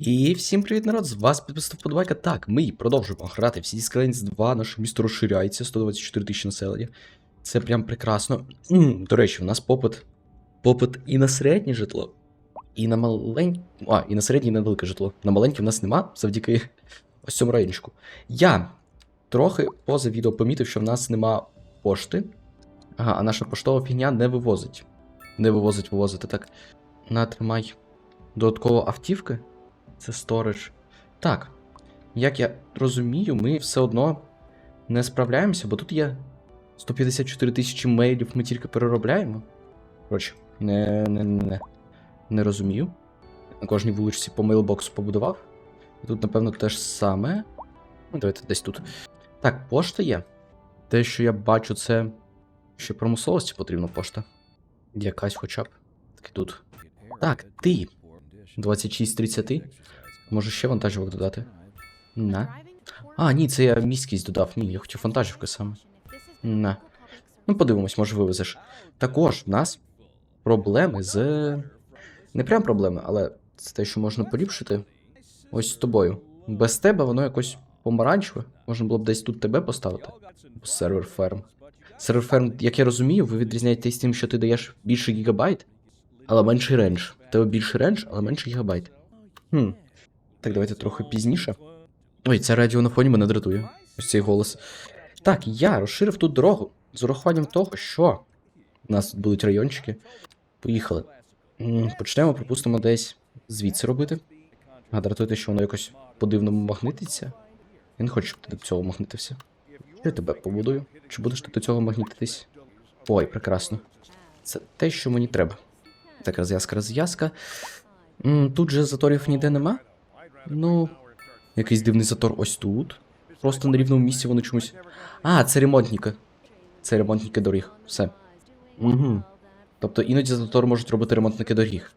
І всім привіт, народ! З вас підписав Подбайка. Так, ми продовжуємо грати в Cities Skylines 2, наше місто розширяється, 124 тисячі населення. Це прям прекрасно. М, До речі, у нас попит. Попит і на середнє житло, і на маленьке. А, і на середнє, і на велике житло. На маленьке в нас нема, завдяки ось цьому райончику. Я трохи поза відео помітив, що в нас нема пошти. Ага, а наша поштова фігня не вивозить. Не вивозить, вивозити. Так. Натримай. Додатково автівки. Це сторож. Так. Як я розумію, ми все одно не справляємося, бо тут є 154 тисячі мейлів, ми тільки переробляємо. Коротше, не, не, не, не розумію. На кожній вуличці по мейлбоксу побудував. І тут, напевно, те ж саме. Ну, давайте десь тут. Так, пошта є. Те, що я бачу, це. Ще промисловості потрібна пошта. Якась хоча б. Так і тут. Так, ти. 26.30. Може ще вантажівок додати? На. А, ні, це я міськість додав. Ні, я хотів вантажівки саме. На. Ну, подивимось, може вивезеш. Також в нас проблеми з. Не прям проблеми, але це те, що можна поліпшити. Ось з тобою. Без тебе воно якось помаранчеве. Можна було б десь тут тебе поставити. Сервер ферм. Сервер ферм, як я розумію, ви відрізняєтесь тим, що ти даєш більше гігабайт, але менший рендж. Тебе більше рендж, але менше гігабайт. Хм. Так, давайте трохи пізніше. Ой, це радіо на фоні мене дратує. Ось цей голос. Так, я розширив тут дорогу з урахуванням того, що у нас тут будуть райончики. Поїхали. Почнемо, припустимо, десь звідси робити. А дратуєте, що воно якось по-дивному магнититься. Я не хочу, щоб ти до цього магнитився. Я тебе побудую. Чи будеш ти до цього магнітитись? Ой, прекрасно. Це те, що мені треба. Так, розв'язка, розв'язка. Тут же заторів ніде нема. Ну, якийсь дивний затор ось тут. Просто на рівному місці вони чомусь. А, це ремонтники. Це ремонтники доріг. Все. Угу. Тобто іноді затор можуть робити ремонтники доріг.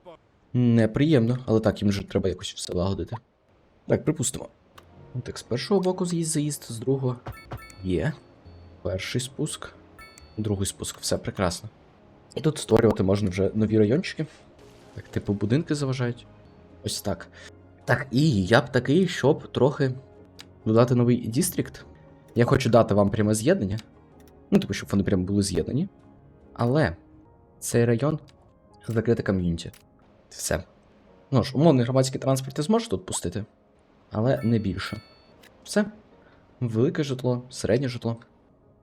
Неприємно, але так, їм же треба якось все лагодити. Так, припустимо. Так, з першого боку з'їзд заїзд, з другого. Є. Перший спуск. Другий спуск, все прекрасно. І тут створювати можна вже нові райончики. Так, типу, будинки заважають. Ось так. Так, і я б такий, щоб трохи додати новий дістрикт. Я хочу дати вам пряме з'єднання. Ну, типу, щоб вони прямо були з'єднані. Але цей район закрите ком'юніті. Все. Ну ж, умовний громадський транспорт ти зможеш тут пустити, але не більше. Все. Велике житло, середнє житло.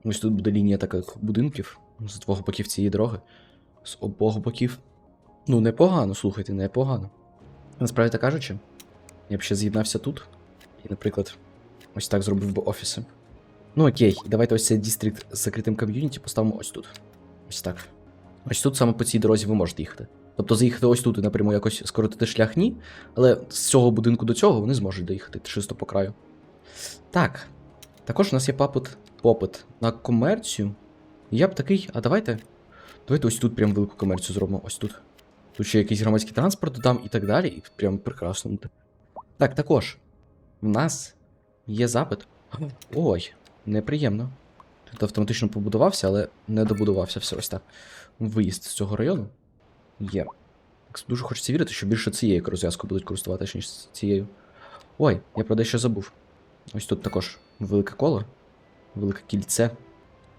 Ось тут буде лінія таких будинків з двох боків цієї дороги. З обох боків. Ну, непогано, слухайте, непогано. Насправді кажучи, я б ще з'єднався тут. І, наприклад, ось так зробив би офіси. Ну окей, давайте ось цей дістрикт з закритим ком'юніті поставимо ось тут. Ось так. Ось тут саме по цій дорозі ви можете їхати. Тобто заїхати ось тут і напряму якось скоротити шлях ні, але з цього будинку до цього вони зможуть доїхати чисто по краю. Так. Також у нас є попит, попит на комерцію. Я б такий, а давайте. Давайте ось тут прям велику комерцію зробимо. Ось тут. Тут ще якийсь громадський транспорт додам і так далі, і прям прекрасно. Так, також. В нас є запит. Ой, неприємно. Тут автоматично побудувався, але не добудувався все ось так. Виїзд з цього району є. Так, дуже хочеться вірити, що більше цією розв'язкою будуть користуватися, ніж цією. Ой, я про дещо забув. Ось тут також велике коло, велике кільце.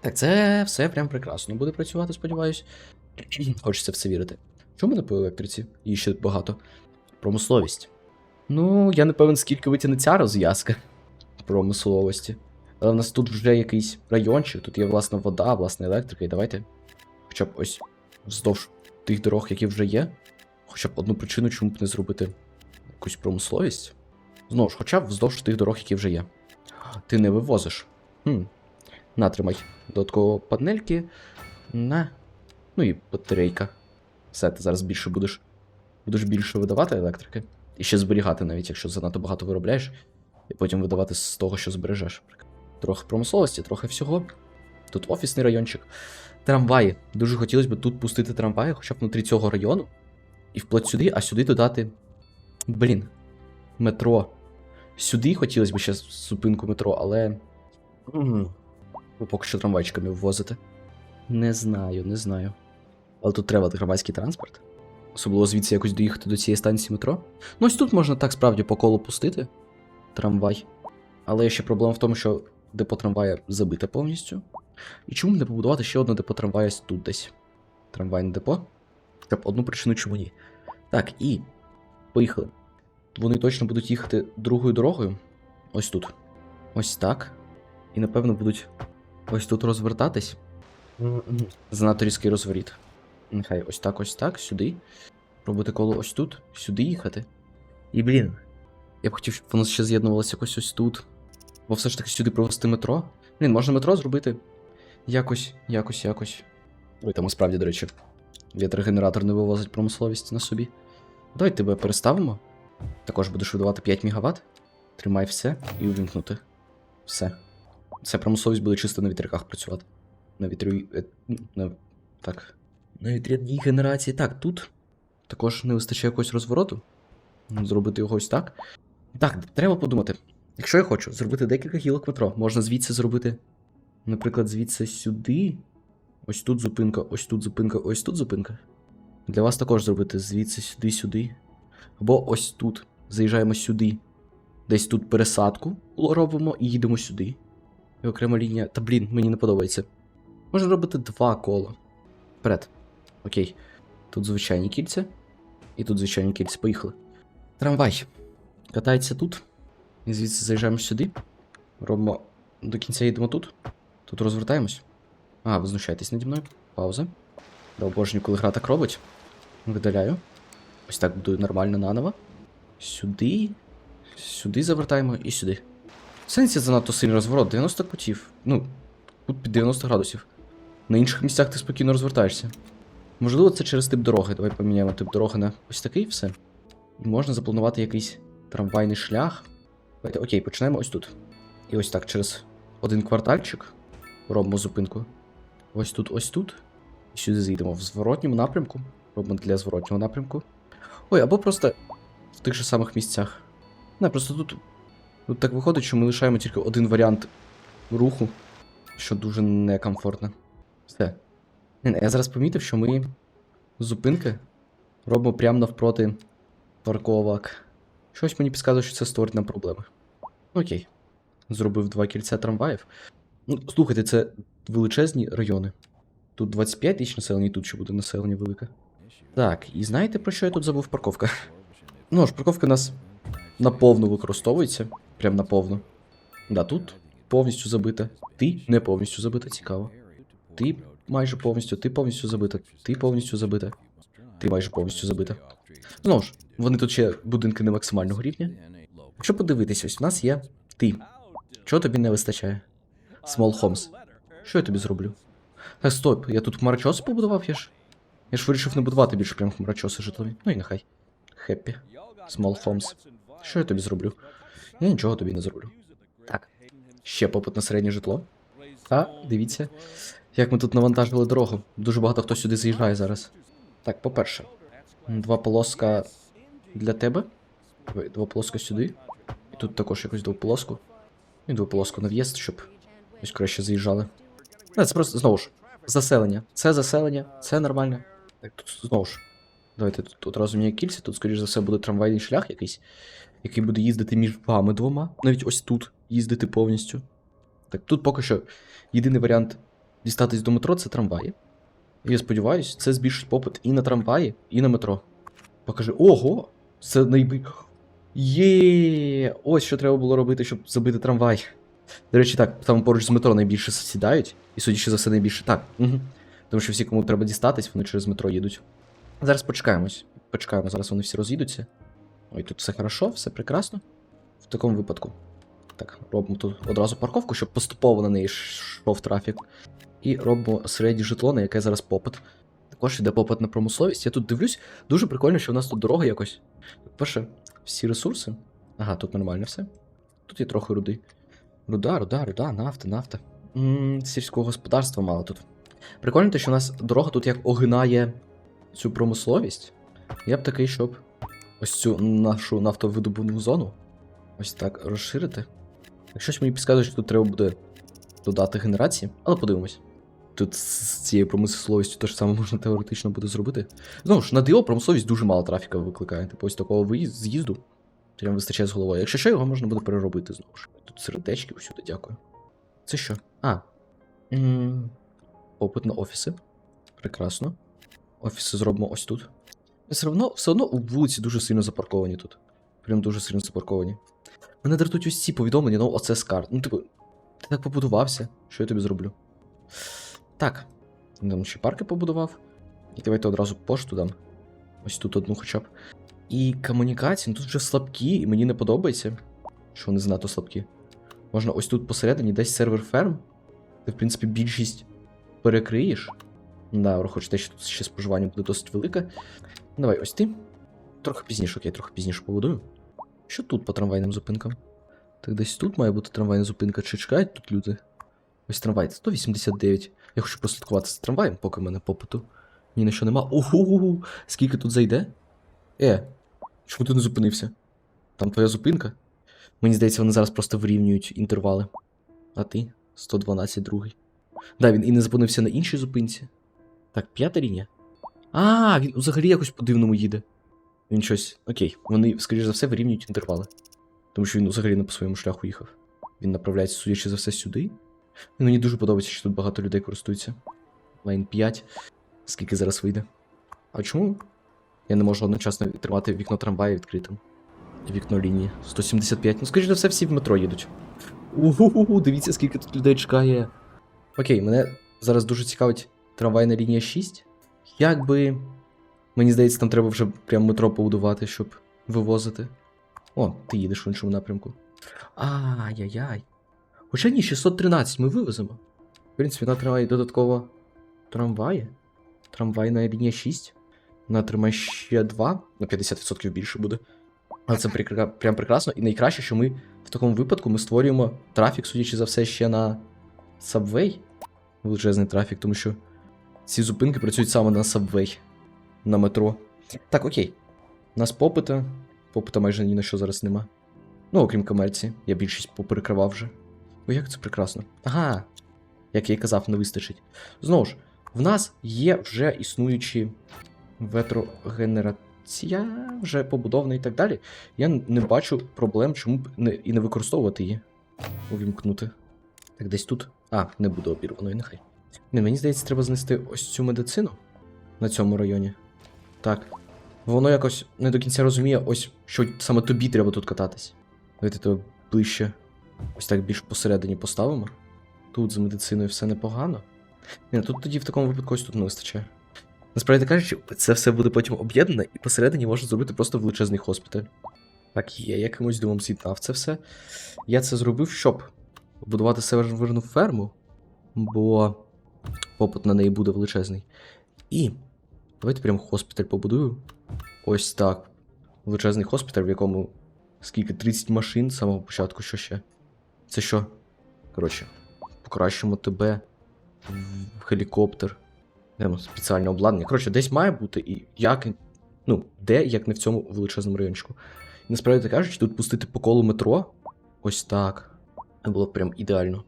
Так, це все прям прекрасно буде працювати, сподіваюсь. Хочеться в це вірити. Чому не по електриці? Її ще багато. Промисловість. Ну, я не певен, скільки витягне ця розв'язка промисловості. Але в нас тут вже якийсь райончик, тут є власна вода, власна електрика, і давайте. Хоча б ось вздовж тих дорог, які вже є. Хоча б одну причину, чому б не зробити якусь промисловість. Знову ж, хоча б вздовж тих дорог, які вже є. Ти не вивозиш. Хм. Натримай. Додатково панельки. На. Ну і батарейка. Все, ти зараз більше будеш. Будеш більше видавати електрики. І ще зберігати, навіть якщо занадто багато виробляєш, і потім видавати з того, що збережеш. Трохи промисловості, трохи всього. Тут офісний райончик. Трамваї. Дуже хотілося б тут пустити трамваї, хоча б внутрі цього району. І вплоть сюди, а сюди додати. Блін. Метро. Сюди хотілося б ще зупинку метро, але. Угу. Поки що трамвайчиками ввозити. Не знаю, не знаю. Але тут треба громадський транспорт. Особливо звідси якось доїхати до цієї станції метро. Ну ось тут можна так справді по колу пустити. Трамвай. Але ще проблема в тому, що депо трамвая забите повністю. І чому б не побудувати ще одне депо трамвая тут десь? Трамвайне депо? Щоб одну причину чому ні. Так, і. Поїхали. Вони точно будуть їхати другою дорогою. Ось тут. Ось так. І напевно будуть ось тут розвертатись. Занадто різкий розворіт. Нехай ось так, ось так, сюди. Робити коло ось тут, сюди їхати. І блін. Я б хотів, щоб воно ще з'єднувалося якось ось тут. Бо все ж таки сюди провести метро. Блін, можна метро зробити. Якось, якось, якось. Ой, там і справді, до речі, вітрогенератор не вивозить промисловість на собі. Давай тебе переставимо. Також будеш видавати 5 МВт. Тримай все і увімкнути. Все. Ця промисловість буде чисто на вітряках працювати. На вітрі. е, На... Так. На вітряній генерації. Так, тут також не вистачає якогось розвороту. Ну, Зробити його ось так. Так, треба подумати. Якщо я хочу зробити декілька гілок метро, можна звідси зробити, наприклад, звідси сюди. Ось тут зупинка, ось тут зупинка, ось тут зупинка. Для вас також зробити звідси сюди, сюди. Або ось тут. Заїжджаємо сюди. Десь тут пересадку робимо і їдемо сюди. І окрема лінія. Та блін, мені не подобається. Можна робити два кола. Вперед. Окей. Тут звичайні кільця. І тут звичайні кільця. Поїхали. Трамвай. Катається тут. І звідси заїжджаємо сюди. Робимо. До кінця їдемо тут. Тут розвертаємось. А, ви знущаєтесь наді мною. Пауза. Да обожнюю, коли гра так робить. Видаляю. Ось так буду нормально наново. Сюди. Сюди завертаємо і сюди. Сенсі занадто сильний розворот, 90 кутів. Ну, тут під 90 градусів. На інших місцях ти спокійно розвертаєшся. Можливо, це через тип дороги. Давай поміняємо тип дороги на ось такий все. І можна запланувати якийсь трамвайний шлях. Давайте, окей, почнемо ось тут. І ось так, через один квартальчик. Робимо зупинку. Ось тут, ось тут. І сюди зійдемо в зворотньому напрямку. Робимо для зворотнього напрямку. Ой, або просто в тих же самих місцях. Не, просто тут. Тут так виходить, що ми лишаємо тільки один варіант руху, що дуже некомфортно. Все. Я зараз помітив, що ми зупинки робимо прямо навпроти парковок. Щось мені підказує, що це створить нам проблеми. Окей. Зробив два кільця трамваїв. Ну, слухайте, це величезні райони. Тут 25 тисяч населення, і тут ще буде населення велике. Так, і знаєте про що я тут забув? Парковка. Ну ж, парковка у нас наповну використовується. Прям наповну. Да, тут повністю забита. Ти не повністю забита, цікаво. Ти майже повністю, ти повністю забита, ти повністю забита. Ти майже повністю забита. Знову ж, вони тут ще будинки не максимального рівня. Якщо подивитись, ось в нас є ти. Чого тобі не вистачає? Small Homes. Що я тобі зроблю? Так, стоп, я тут хмарочоси побудував, я ж. Я ж вирішив не будувати більше прям хмарочоси житлові. Ну і нехай. Хеппі. Small Homes. Що я тобі зроблю? Я нічого тобі не зроблю. Так. Ще попит на середнє житло. Та, дивіться, як ми тут навантажили дорогу. Дуже багато хто сюди заїжджає зараз. Так, по-перше, два полоска для тебе. Два полоска сюди. І тут також якось двополоску. І двополоску на в'їзд, щоб ось краще заїжджали. Не, це просто знову ж. Заселення. Це заселення, це нормально. Так, тут знову ж. Давайте тут одразу мені кільця, тут, скоріш за все, буде трамвайний шлях якийсь, який буде їздити між вами двома. Навіть ось тут їздити повністю. Так, тут поки що єдиний варіант дістатись до метро це трамваї. І я сподіваюся, це збільшить попит і на трамваї, і на метро. Покажи. Ого! Це найби. Є! Ось що треба було робити, щоб забити трамвай. До речі, так, там поруч з метро найбільше сідають, і судячи за все найбільше. Так. Угу. Тому що всі, кому треба дістатись, вони через метро їдуть. Зараз почекаємось. Почекаємо, зараз вони всі роз'їдуться. Ой, тут все хорошо, все прекрасно. В такому випадку. Так, робимо тут одразу парковку, щоб поступово на неї йшов трафік. І робимо середнє житло, на яке зараз попит. Також іде попит на промисловість. Я тут дивлюсь, дуже прикольно, що в нас тут дорога якось. Перше, всі ресурси. Ага, тут нормально все. Тут є трохи руди. Руда, руда, руда, нафта, нафта. М, Сільського господарства мало тут. Прикольно, те, що у нас дорога тут як огинає цю промисловість. Я б такий, щоб ось цю нашу нафтовидобувну зону ось так розширити. Так щось мені підказує, що тут треба буде додати генерації, але подивимось. тут з цією промисловістю те ж саме можна теоретично буде зробити. Знову ж, на ДІО промисловість дуже мало трафіка викликає. Типу ось такого з'їзду. Прям вистачає з головою. Якщо що, його можна буде переробити знову ж. Тут сердечки всюди, дякую. Це що? А. м, Попит на офіси. Прекрасно. Офіси зробимо ось тут. Все одно, все одно вулиці дуже сильно запарковані тут. Прям дуже сильно запарковані. Мене дратують ось ці повідомлення, ну оце з карт. Ну, типу, ти так побудувався. Що я тобі зроблю? Так. Там ще парки побудував. І давайте одразу пошту дам. Ось тут одну хоча б. І комунікації, ну тут вже слабкі, і мені не подобається, що вони занадто слабкі. Можна ось тут посередині десь сервер ферм. Ти, в принципі, більшість перекриєш. Да, враховуючи те, що тут ще споживання буде досить велике. Давай, ось ти. Трохи пізніше, окей, трохи пізніше побудую. Що тут по трамвайним зупинкам? Так десь тут має бути трамвайна зупинка, чи чекають тут люди? Ось трамвай, 189. Я хочу прослідкувати з трамваєм, поки в мене попиту. Ні на що нема. Ого, скільки тут зайде? Е, чому ти не зупинився? Там твоя зупинка? Мені здається, вони зараз просто вирівнюють інтервали. А ти? 112 другий. Да, він і не зупинився на іншій зупинці. Так, п'ята лінія. А, він взагалі якось по-дивному їде. Він щось. Окей, вони, скоріш за все, вирівнюють інтервали. Тому що він взагалі не по своєму шляху їхав. Він направляється, судячи за все, сюди. І мені дуже подобається, що тут багато людей користуються. Лайн 5. Скільки зараз вийде? А чому? Я не можу одночасно тримати вікно трамваю відкритим. Вікно лінії. 175. Ну, скоріш за все, всі в метро їдуть. Угу, дивіться, скільки тут людей чекає. Окей, мене зараз дуже цікавить трамвайна лінія 6. Як би. Мені здається, там треба вже прям метро побудувати, щоб вивозити. О, ти їдеш в іншому напрямку. Ай-яй-яй. Хоча ні, 613 ми вивеземо. В принципі, на трамваї додатково трамваї. Трамвайна лінія 6. На тримає ще 2, на 50% більше буде. Але це прикра... прям прекрасно. І найкраще, що ми в такому випадку ми створюємо трафік, судячи за все, ще на Subway. Величезний трафік, тому що ці зупинки працюють саме на Subway, на метро. Так, окей. У нас попита. Попита майже ні на що зараз нема. Ну, окрім комерції, я більшість поперекривав вже. О, як це прекрасно. Ага. Як я й казав, не вистачить. Знову ж, в нас є вже існуючі ветрогенерація, вже побудована і так далі. Я не бачу проблем, чому б не, і не використовувати її. Увімкнути. Так, десь тут. А, не буде обірваної, нехай. Не, мені здається, треба знести ось цю медицину на цьому районі. Так. Воно якось не до кінця розуміє, ось що саме тобі треба тут кататись. Давайте тебе ближче. Ось так більш посередині поставимо. Тут з медициною все непогано. Ні, тут тоді в такому випадку ось тут не вистачає. Насправді кажучи, це все буде потім об'єднане, і посередині можна зробити просто величезний хоспіталь. Так, я якимось думом з'єднав це все. Я це зробив, щоб побудувати северну ферму, бо попит на неї буде величезний. І давайте прям хоспіталь побудую. Ось так. Величезний хоспіталь, в якому скільки 30 машин з самого початку, що ще. Це що? Коротше, покращимо тебе в гелікоптер. Йдемо спеціальне обладнання. Коротше, десь має бути і як. Ну, де, як не в цьому величезному райончику. Насправді кажучи, тут пустити по колу метро. Ось так. Це було б прям ідеально.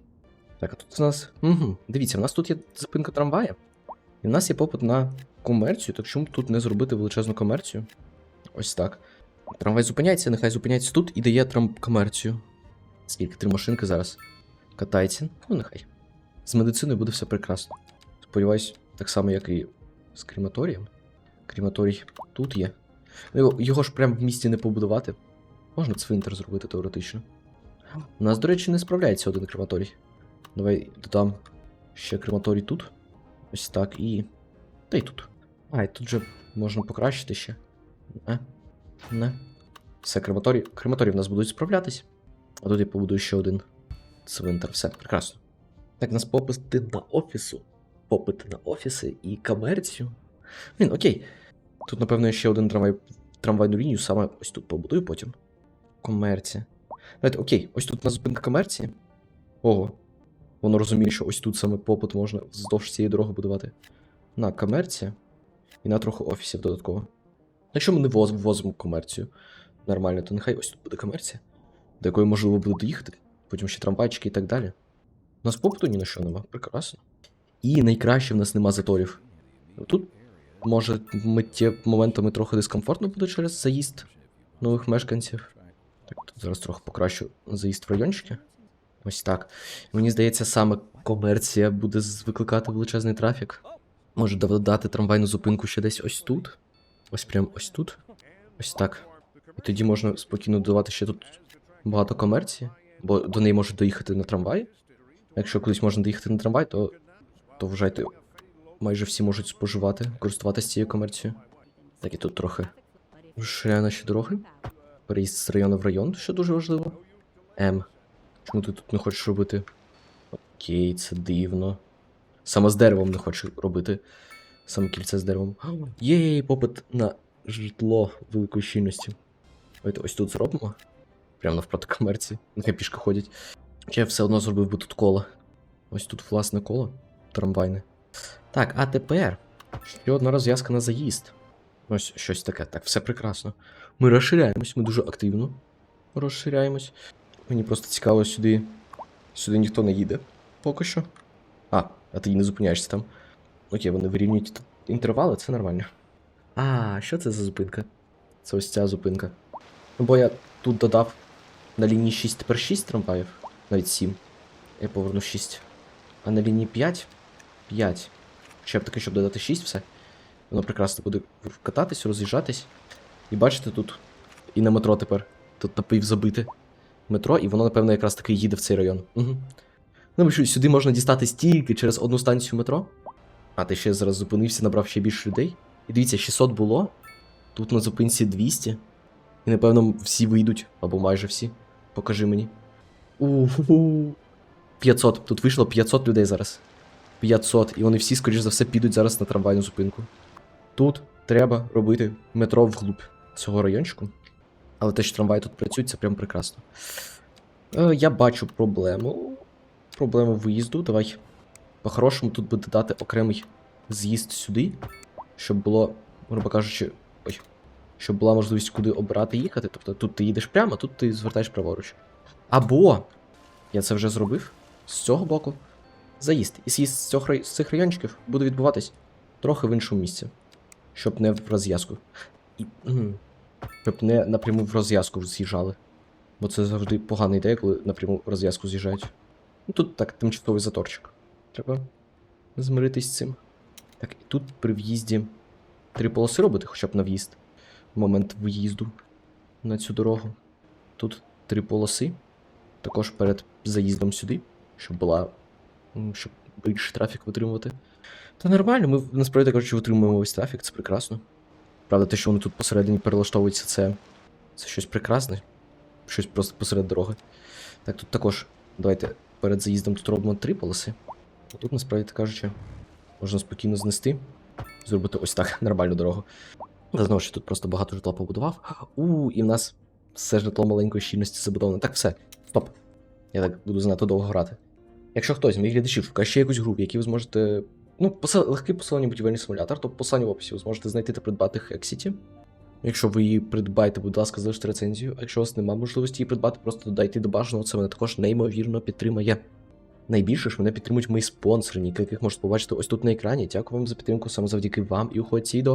Так, а тут у нас. Угу. Дивіться, у нас тут є зупинка трамвая. І в нас є попит на комерцію, так чому б тут не зробити величезну комерцію? Ось так. Трамвай зупиняється, нехай зупиняється тут і дає трам комерцію. Скільки? Три машинки зараз. Катається. Ну, нехай. З медициною буде все прекрасно. Сподіваюсь, так само, як і з крематорієм. Крематорій тут є. Ну, його, його ж прям в місті не побудувати. Можна цвинтар зробити теоретично. У нас, до речі, не справляється один крематорій. Давай додам ще крематорій тут. Ось так і. Та й тут. А, і тут же можна покращити ще. Не. Не. Все, крематорій. Крематорії в нас будуть справлятись. А тут я побудую ще один цвинтар. Все, прекрасно. Так, у нас попити на офісу. Попит на офіси і комерцію. Блін, окей. Тут, напевно, ще один трамвай, трамвайну лінію саме ось тут побудую потім. Комерція. Давайте, окей, ось тут у нас зупинка комерції. Ого. Воно розуміє, що ось тут саме попит можна вздовж цієї дороги будувати. На комерція. І на трохи офісів додатково. Якщо ми не ввозимо комерцію нормально, то нехай ось тут буде комерція, до якої можливо буде доїхати, потім ще трамвайчики і так далі. У нас попиту ні на що нема, прекрасно. І найкраще в нас нема заторів. Тут може миттє моментами трохи дискомфортно буде через заїзд нових мешканців. Так, зараз трохи покращу заїзд в райончики. Ось так. Мені здається, саме комерція буде викликати величезний трафік. Може додати трамвайну зупинку ще десь ось тут. Ось прям ось тут. Ось так. І тоді можна спокійно додавати ще тут багато комерції, бо до неї можуть доїхати на трамвай. Якщо кудись можна доїхати на трамвай, то, то вважайте, майже всі можуть споживати, користуватися цією комерцією. Так і тут трохи розширяю наші дороги. Переїзд з району в район, що дуже важливо. М. Чому ти тут не хочеш робити? Окей, це дивно. Саме з деревом не хочу робити. Саме кільце з деревом. Єй, попит на житло великої щільності. Давайте ось тут зробимо. Прямо навпроти комерції. Нехай пішки ходять. Чи я все одно зробив би тут коло. Ось тут власне коло. Трамвайне. Так, а тепер ще одна розв'язка на заїзд. Ось щось таке. Так, все прекрасно. Ми розширяємось, ми дуже активно розширяємось. Мені просто цікаво сюди. Сюди ніхто не їде. Поки що. А, а ти не зупиняєшся там. Окей, вони вирівнюють інтервали, це нормально. А, що це за зупинка? Це ось ця зупинка. Ну, бо я тут додав на лінії 6 тепер 6 трамваїв, навіть 7. Я поверну 6. А на лінії 5 5. Ще б таки, щоб додати 6 все. Воно прекрасно буде кататись, роз'їжджатись. І бачите, тут і на метро тепер. Тут напівзабите метро, і воно, напевно, якраз таки їде в цей район. Угу. Ну, що сюди можна дістатись тільки через одну станцію метро. А ти ще зараз зупинився, набрав ще більше людей. І дивіться, 600 було. Тут на зупинці 200. І напевно всі вийдуть, або майже всі. Покажи мені. Уху. 500. Тут вийшло 500 людей зараз. 500. І вони всі, скоріш за все, підуть зараз на трамвайну зупинку. Тут треба робити метро вглуб цього райончику. Але те, що трамваї тут працюють, це прям прекрасно. Е, я бачу проблему. Проблему виїзду. Давай. По-хорошому тут би додати окремий з'їзд сюди, щоб було, грубо кажучи, ой, щоб була можливість куди обрати їхати. Тобто тут ти їдеш прямо, тут ти звертаєш праворуч. Або я це вже зробив з цього боку. Заїзд. І з'їзд з, цього, з цих райончиків буде відбуватись трохи в іншому місці. Щоб не в розв'язку. І, щоб не напряму в розв'язку з'їжджали. Бо це завжди погана ідея, коли напряму в розв'язку з'їжджають. Ну тут так, тимчасовий заторчик. Треба змиритись з цим. Так, і тут при в'їзді три полоси робити, хоча б на в'їзд. Момент виїзду на цю дорогу. Тут три полоси. Також перед заїздом сюди, щоб була. щоб більше трафік витримувати. Та нормально, ми насправді кажучи, витримуємо весь трафік, це прекрасно. Правда, те, що вони тут посередині перелаштовуються, це. Це щось прекрасне. Щось просто посеред дороги. Так, тут також. Давайте перед заїздом тут робимо три полоси. А тут, насправді кажучи, можна спокійно знести. Зробити ось так нормальну дорогу. Та знову ж тут просто багато житла побудував. У, і в нас все житло маленької щільності забудоване. Так, все, стоп. Я так буду занадто довго грати. Якщо хтось з моїх глядачів шукає ще якусь гру, в якій ви зможете. Ну, посил... легкий посилення будівельний симулятор, то посилання в описі ви зможете знайти та придбати Hexity. Якщо ви її придбаєте, будь ласка, залиште рецензію. А якщо у вас немає можливості її придбати, просто додайте до бажаного, це мене також неймовірно підтримає. Найбільше ж мене підтримують мої спонсори, яких можете побачити ось тут на екрані. Дякую вам за підтримку саме завдяки вам і уходь ці.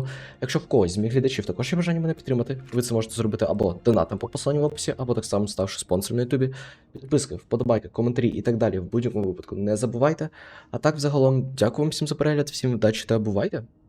Якщо в когось з моїх глядачів також є бажання мене підтримати, ви це можете зробити або донатом по посиланню в описі, або так само ставши спонсором на ютубі. Підписки, вподобайки, коментарі і так далі. В будь-якому випадку не забувайте. А так, взагалом, дякую вам всім за перегляд, всім вдачі та бувайте!